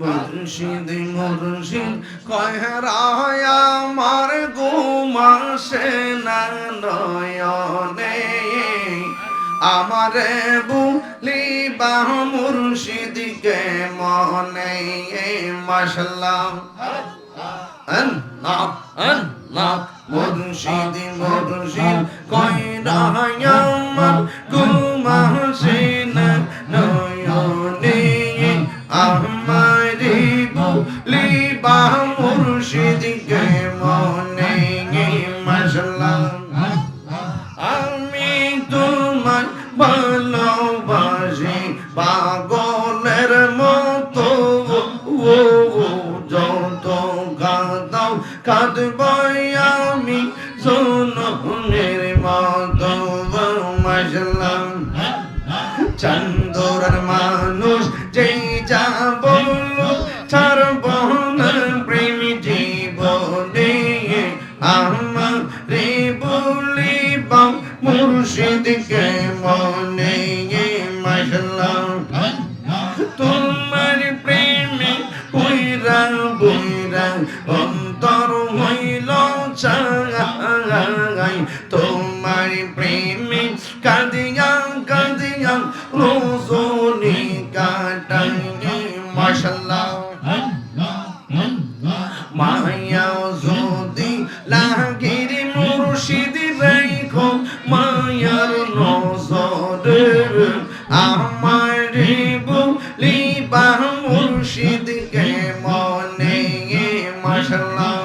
মুর্শিদ মুর্শিদ কহরায় আমার না নয়নে, আমারে বুলিবা মুর্শিদকে মনে মাসাল্লাহ আল্লাহ আল্লাহ মুর্শিদ মুর্শিদ কহরায় আমার গুমাসে না ভালোবাসি পাগলের মতো। ও যত কাঁদাও কাঁদবাই আমি সোনের মতো মশলাম চন্দরের মানুষ যেই যা বলল ছাড়ব প্রেম জীবনে। আমার রে বলিব মুর্শিদকে তোমার প্রেমে কাঁদিয়া কাঁদিয়া রোজনি কাটাই মাশাল্লাহ মায়া যদি লাগির মুর্শিদ রাইখো মায়ার নজরে আমার বলিবা মুর্শিদকে মনে মাশাল্লাহ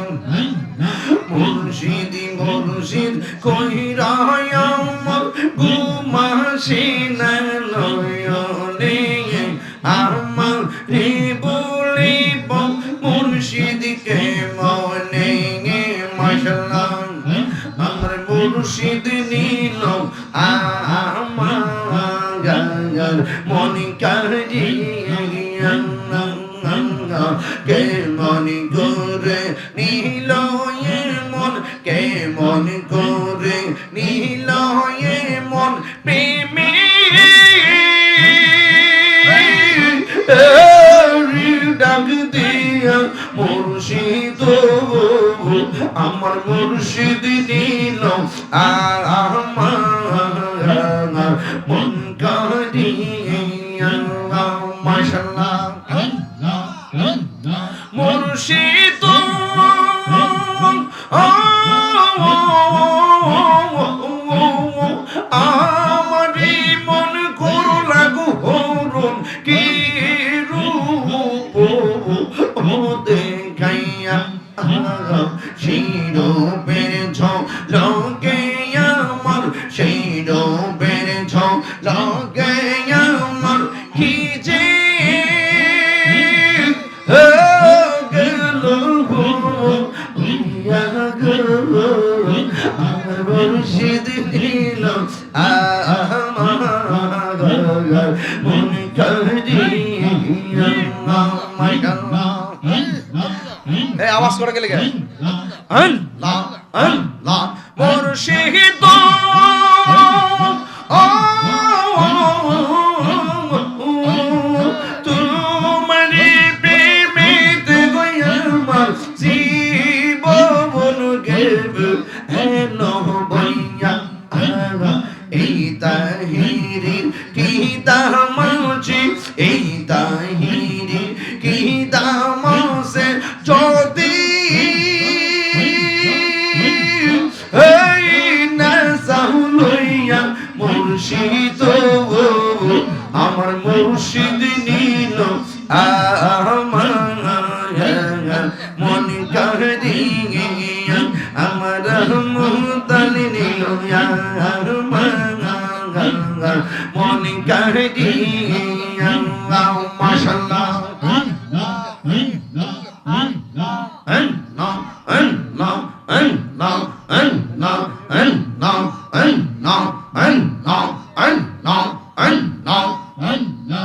কইরায় আমার গুমাসি না নয়নে আমার রে বলিব মুর্শিদকে মনে মাশাল্লাহ, আমার মুর্শিদ নীল আমার মনি কে মনি ডাক দিয়া মুর্শিদ আমার মুর্শিদ নীল আমার মন কারিয়া মাশাল্লাহ মুর্শিদ দিল। আমার মন মাশাআল্লাহ এই আওয়াজ করে গেলে আল্লাহ আল্লাহ মুর্শিদ। তোমারি প্রেমেতে গয়ামার জীবন যদি এই না সাহুলইয়া মুর্শিদ আমার মুর্শিদ নীল আমার মন কারিয়া আমার মুতালি নীল মন কারিয়া মাশাল্লাহ No.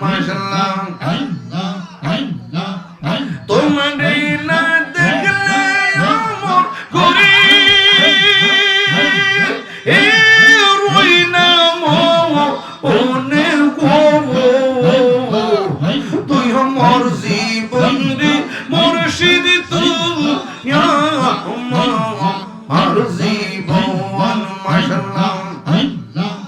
মাশাল্লাহ। তোমারে না দেখলে আমার করি এ রই না মো ওনে গোমো